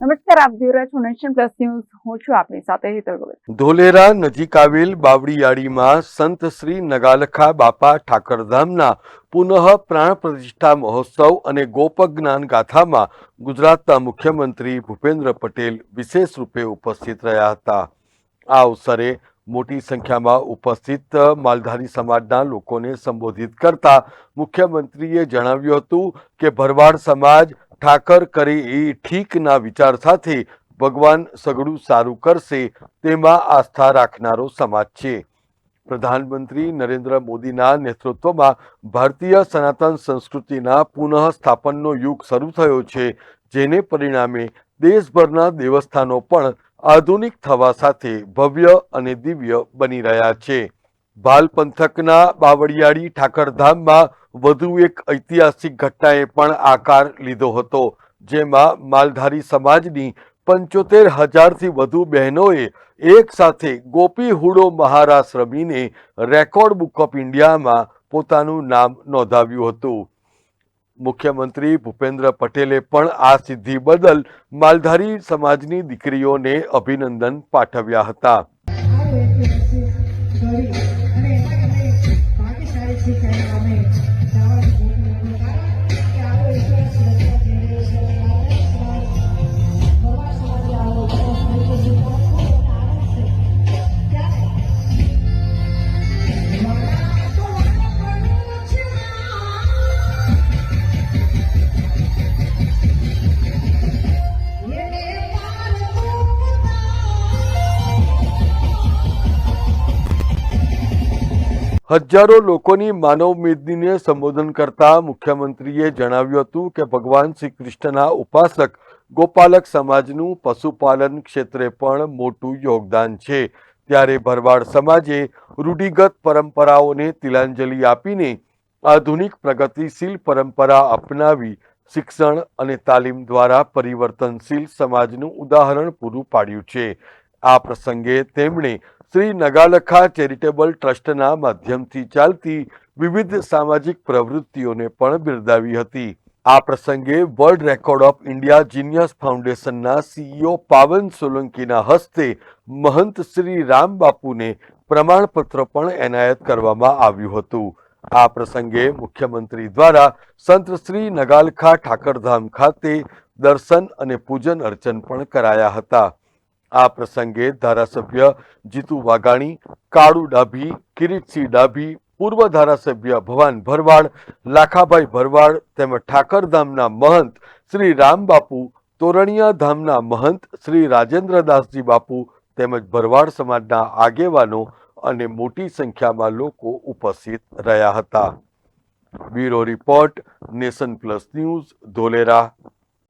નમસ્કાર, આપ જોઈ રહ્યા છો નેશન પ્લસ ન્યૂઝ. હું છું આપની સાથે હેતલ ગોવિલ ધોલેરા નજીક આવેલ બાવળીયાળીમાં સંત શ્રી નગાલખા બાપા ઠાકરધામના પુનઃ પ્રાણ પ્રતિષ્ઠા મહોત્સવ અને ગોપ જ્ઞાન ગાથામાં ગુજરાતના મુખ્યમંત્રી ભૂપેન્દ્ર પટેલ વિશેષ રૂપે ઉપસ્થિત રહ્યા હતા. આ અવસરે મોટી સંખ્યામાં ઉપસ્થિત માલધારી સમાજના લોકોને સંબોધિત કરતા મુખ્યમંત્રીએ જણાવ્યું હતું કે ભરવાડ સમાજ ઠાકર કરે એ ઠીકના વિચાર સાથે ભગવાન સઘળું સારું કરશે તેમાં આસ્થા રાખનારો સમાજ છે. પ્રધાનમંત્રી નરેન્દ્ર મોદીના નેતૃત્વમાં ભારતીય સનાતન સંસ્કૃતિના પુનઃસ્થાપનનો યુગ શરૂ થયો છે, જેને પરિણામે દેશભરના દેવસ્થાનો પણ આધુનિક થવા સાથે ભવ્ય અને દિવ્ય બની રહ્યા છે. ભાલ પંથકના બાવળિયાળી ઠાકરધામમાં વધુ એક ઐતિહાસિક ઘટનાએ પણ આકાર લીધો હતો, જેમાં માલધારી સમાજની પંચોતેર હજારથી વધુ બહેનોએ એક સાથે ગોપી હુડો મહારાસ રમીને રેકોર્ડ બુક ઓફ ઇન્ડિયામાં પોતાનું નામ નોંધાવ્યું હતું. મુખ્યમંત્રી ભૂપેન્દ્ર પટેલે પણ આ સિદ્ધિ બદલ માલધારી સમાજની દીકરીઓને અભિનંદન પાઠવ્યા હતા. હજારો લોકોની માનવ મેદનીને સંબોધન કરતા મુખ્યમંત્રીએ જણાવ્યું હતું કે ભગવાન શ્રી કૃષ્ણના ઉપાસક ગોપાલક સમાજનું પશુપાલન ક્ષેત્રે પણ મોટું યોગદાન છે. ત્યારે ભરવાડ સમાજે રૂઢિગત પરંપરાઓને તિલાંજલિ આપીને આધુનિક પ્રગતિશીલ પરંપરા અપનાવી શિક્ષણ અને તાલીમ દ્વારા પરિવર્તનશીલ સમાજનું ઉદાહરણ પૂરું પાડ્યું છે. આ પ્રસંગે તેમણે શ્રી નગાલખા ચેરિટેબલ ટ્રસ્ટના માધ્યમથી ચાલતી વિવિધ સામાજિક પ્રવૃત્તિઓને પણ બિરદાવી હતી. આ પ્રસંગે world record of India genius ફાઉન્ડેશનના સીઈઓ પાવન સોલંકીના હસ્તે મહંત શ્રી રામ બાપુને પ્રમાણપત્ર પણ એનાયત કરવામાં આવ્યું હતું. આ પ્રસંગે મુખ્યમંત્રી દ્વારા સંત શ્રી નગાલખા ઠાકરધામ ખાતે દર્શન અને પૂજન અર્ચન પણ કરાયા હતા. આ પ્રસંગે ધારાસભ્ય જીતુ વાઘાણી, કાળુ ડાભી, કિરીટસિંહ ડાભી, પૂર્વ ધારાસભ્ય ભવાન ભરવાડ, લાખાભાઈ ભરવાડ તેમજ ઠાકરધામના મહંત શ્રી રામબાપુ તોરણિયા ધામના મહંત શ્રી રાજેન્દ્રદાસજી બાપુ તેમજ ભરવાડ સમાજના આગેવાનો અને મોટી સંખ્યામાં લોકો ઉપસ્થિત રહ્યા હતા. Bureau report nation plus news Dholera.